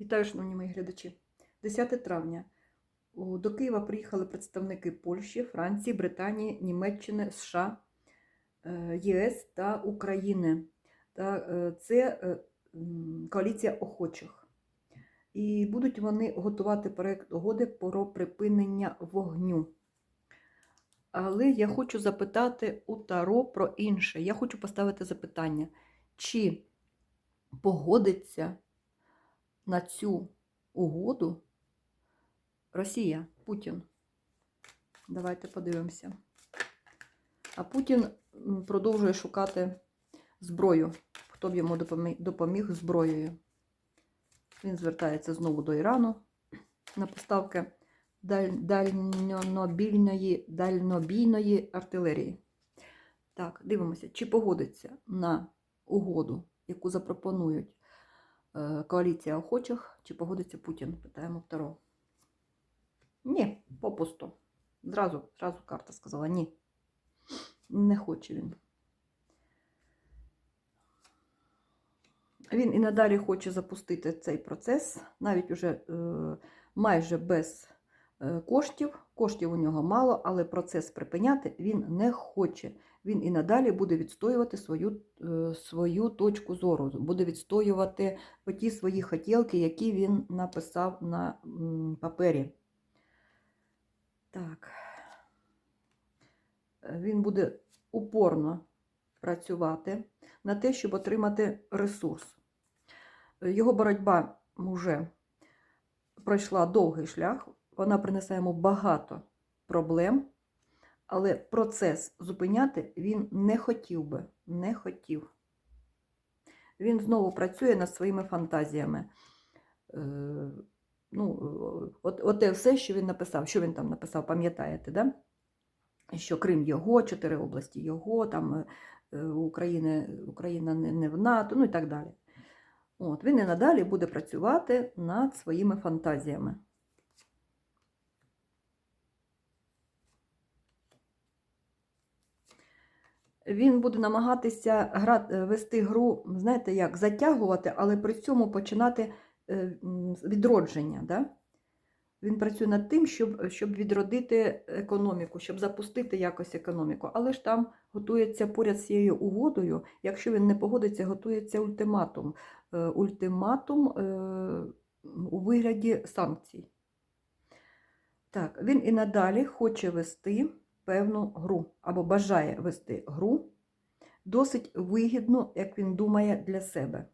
Вітаю, шановні мої глядачі. 10 травня до Києва приїхали представники Польщі, Франції, Британії, Німеччини, США, е, ЄС та України. Е, це е, коаліція охочих. І будуть вони готувати проєкт угоди про припинення вогню. Але я хочу запитати у Таро про інше. Я хочу поставити запитання, чи погодиться на цю угоду Росія, Путін. Давайте подивимося. А Путін продовжує шукати зброю, хто б йому допоміг, зброєю. Він звертається знову до Ірану на поставки даль, дальнобільної, дальнобійної артилерії. Так, дивимося, чи погодиться на угоду, яку запропонують коаліція охочих, чи погодиться Путін? Питаємо второго. Ні, попусто. Зразу, зразу карта сказала ні. Не хоче він. Він і надалі хоче запустити цей процес, навіть уже е, майже без е, коштів. Коштів у нього мало, але процес припиняти він не хоче. Він і надалі буде відстоювати свою, е, свою точку зору, буде відстоювати ті свої хотілки, які він написав на папері. Так. Е, Він буде упорно працювати на те, щоб отримати ресурс. Е, Його боротьба вже пройшла довгий шлях, вона принесе йому багато проблем, але процес зупиняти він не хотів би, не хотів. Він знову працює над своїми фантазіями. Е, ну, от, от те все, що він написав, що він там написав, пам'ятаєте, да? що Крим його, чотири області його, там е, України, Україна не, не в НАТО, ну і так далі. От, він і надалі буде працювати над своїми фантазіями. Він буде намагатися грати, вести гру, знаєте, як затягувати, але при цьому починати е, відродження. Да? Він працює над тим, щоб, щоб відродити економіку, щоб запустити якось економіку. Але ж там готується поряд з цією угодою. Якщо він не погодиться, готується ультиматум. Е, Ультиматум е, у вигляді санкцій. Так, він і надалі хоче вести певну гру або бажає вести гру досить вигідну, як він думає, для себе.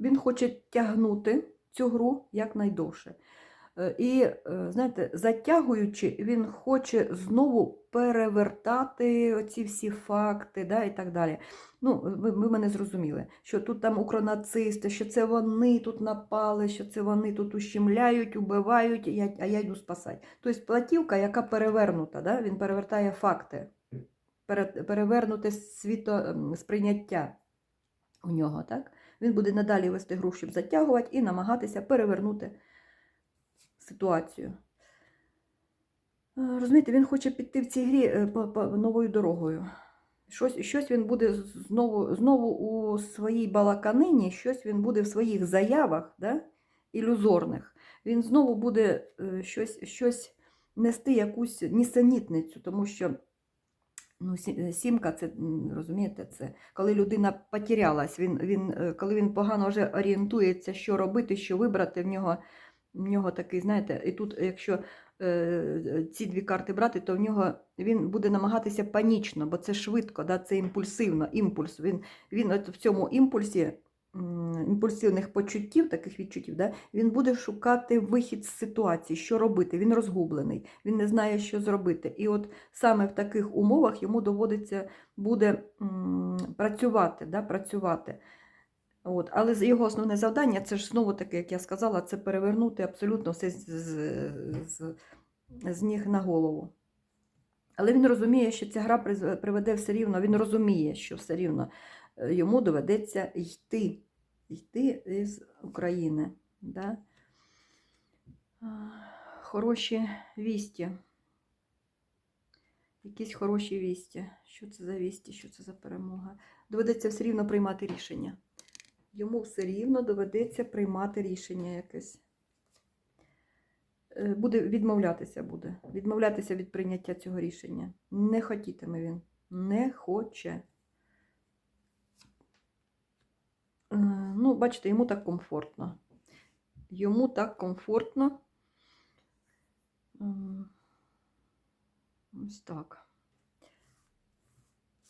Він хоче тягнути цю гру якнайдовше. Е, І, е, знаєте, затягуючи, він хоче знову перевертати оці всі факти да, і так далі. Ну, ви, ви мене зрозуміли, що тут там укронацисти, що це вони тут напали, що це вони тут ущемляють, убивають, а я йду спасати. Тобто платівка, яка перевернута, да? він перевертає факти, пере- перевернуте світо, ем, сприйняття у нього. Так? Він буде надалі вести гру, щоб затягувати і намагатися перевернути ситуацію. Е, Розумієте, він хоче піти в цій грі е, новою дорогою. Щось, щось він буде знову, знову у своїй балаканині, щось він буде в своїх заявах да, ілюзорних. Він знову буде е, щось, щось нести якусь нісенітницю, тому що ну, сімка, це розумієте, це коли людина потерялась, він, він, коли він погано вже орієнтується, що робити, що вибрати, в нього, в нього такий, знаєте, і тут, якщо е, ці дві карти брати, то в нього він буде намагатися панічно, бо це швидко, да, це імпульсивно, імпульс. Він, він от в цьому імпульсі імпульсивних почуттів, таких відчуттів, да, він буде шукати вихід з ситуації, що робити. Він розгублений, він не знає, що зробити. І от саме в таких умовах йому доводиться буде м, працювати. Да, працювати. От. Але його основне завдання це ж знову таки, як я сказала, це перевернути абсолютно все з, з, з, з ніг на голову. Але він розуміє, що ця гра приведе все рівно, він розуміє, що все рівно е, йому доведеться йти, йти із України. Да? Хороші вісті. Якісь хороші вісті. Що це за вісті, що це за перемога? Доведеться все рівно приймати рішення. Йому все рівно доведеться приймати рішення якесь. Е, Буде відмовлятися буде. Відмовлятися від прийняття цього рішення. Не хотітиме він. Не хоче. Е, Ну, бачите, йому так комфортно. Йому так комфортно. Ось так.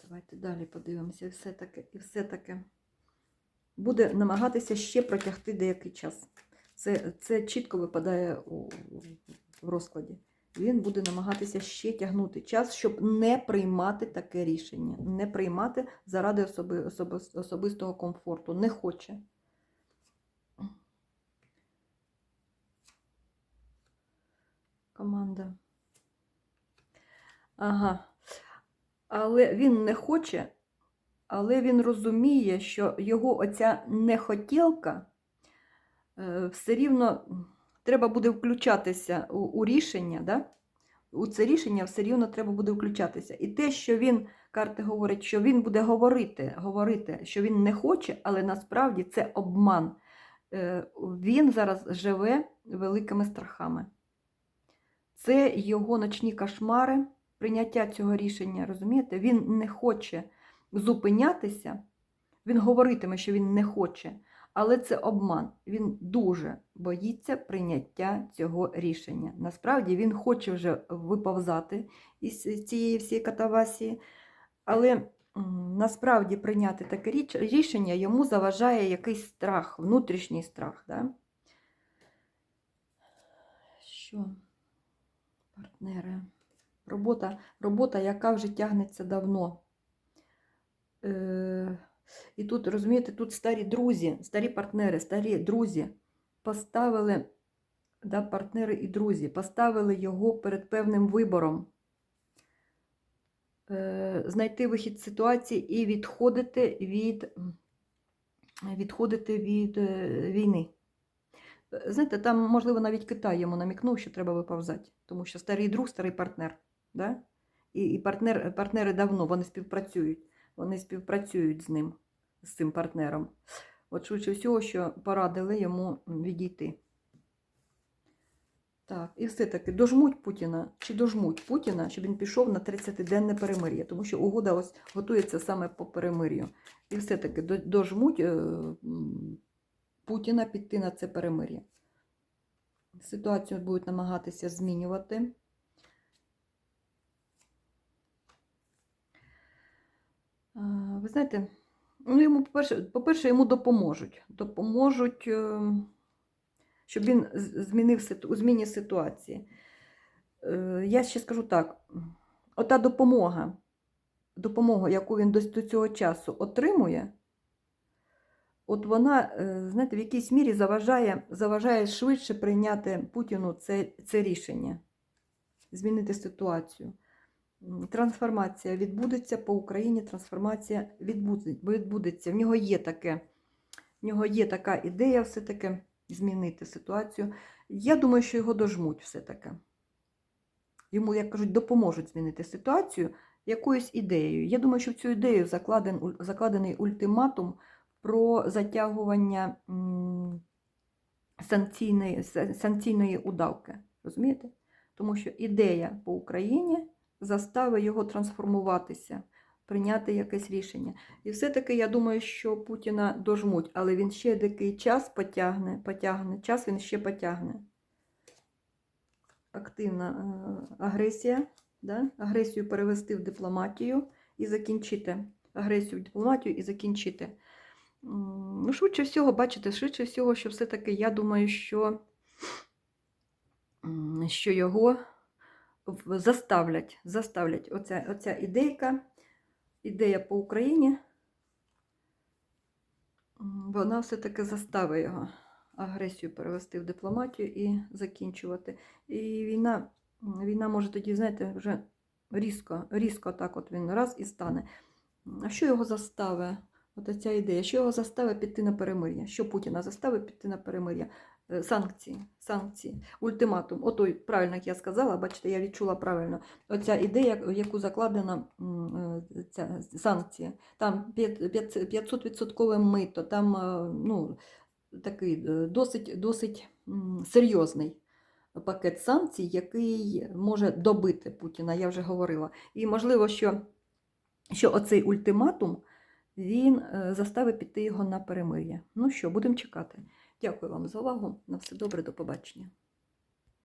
Давайте далі подивимося. Все таке, і все таке. Буде намагатися ще протягти деякий час. Це, це чітко випадає у, в розкладі. Він буде намагатися ще тягнути час, щоб не приймати таке рішення. Не приймати заради особи, особи, особистого комфорту. Не хоче. Команда. Ага. Але він не хоче, але він розуміє, що його оця нехотілка е, все рівно треба буде включатися у, у рішення, да? у це рішення все рівно треба буде включатися. І те, що він, карти говорять, що він буде говорити, говорити, що він не хоче, але насправді це обман. Е, Він зараз живе великими страхами. Це його ночні кошмари, прийняття цього рішення, розумієте? Він не хоче зупинятися, він говоритиме, що він не хоче, але це обман. Він дуже боїться прийняття цього рішення. Насправді він хоче вже виповзати із цієї всієї катавасії, але насправді прийняти таке рішення йому заважає якийсь страх, внутрішній страх. Да? Що? Партнери. Робота, робота, яка вже тягнеться давно. І тут, розумієте, тут старі друзі, старі партнери, старі друзі поставили, да, партнери і друзі, поставили його перед певним вибором. Е, знайти вихід з ситуації і відходити від, відходити від е, війни. Знаєте, там, можливо, навіть Китай йому намікнув, що треба виповзати, тому що старий друг, старий партнер. Да? І, і партнер, партнери давно вони співпрацюють. Вони співпрацюють з ним, з цим партнером. От швидше всього, що порадили йому відійти. Так, і все-таки дожмуть Путіна чи дожмуть Путіна, щоб він пішов на 30-денне перемир'я, тому що угода ось готується саме по перемир'ю. І все-таки дожмуть е, Путіна піти на це перемир'я. Ситуацію будуть намагатися змінювати. Ви знаєте, ну йому, по-перше, по-перше, йому допоможуть. Допоможуть, е, щоб він змінив у зміні ситуації. Е, Я ще скажу так: ота допомога, допомога, яку він до, до цього часу отримує, от вона, е, знаєте, в якійсь мірі заважає, заважає швидше прийняти Путіну це, це рішення, змінити ситуацію. Трансформація відбудеться по Україні, трансформація відбудеться. В нього є таке, в нього є така ідея все-таки змінити ситуацію. Я думаю, що його дожмуть все-таки. Йому, як кажуть, допоможуть змінити ситуацію якоюсь ідеєю. Я думаю, що в цю ідею закладен, закладений ультиматум про затягування санкційної, санкційної удавки. Розумієте? Тому що ідея по Україні заставить його трансформуватися, прийняти якесь рішення. І все-таки я думаю, що Путіна дожмуть, але він ще деякий час потягне, потягне, час він ще потягне. Активна е, агресія, да? агресію перевести в дипломатію і закінчити. Агресію в дипломатію і закінчити. Ну, швидше всього, бачите, швидше всього, що все-таки я думаю, що, що його заставлять, заставлять оця, оця ідейка, ідея по Україні, вона все-таки заставить його агресію перевести в дипломатію і закінчувати. І війна, війна може тоді, знаєте, вже різко, різко так от він раз і стане. А що його заставить? От ця ідея, що його заставить піти на перемир'я? Що Путіна заставить піти на перемир'я? Санкції, санкції, ультиматум. Отой, правильно, як я сказала, бачите, я відчула правильно. Оця ідея, в яку закладена е, ця санкція. Там 500% мито, там е, ну, такий е, досить, досить серйозний пакет санкцій, який може добити Путіна, я вже говорила. І можливо, що, що оцей ультиматум він заставить піти його на перемир'я. Ну що, будемо чекати. Дякую вам за увагу. На все добре, до побачення.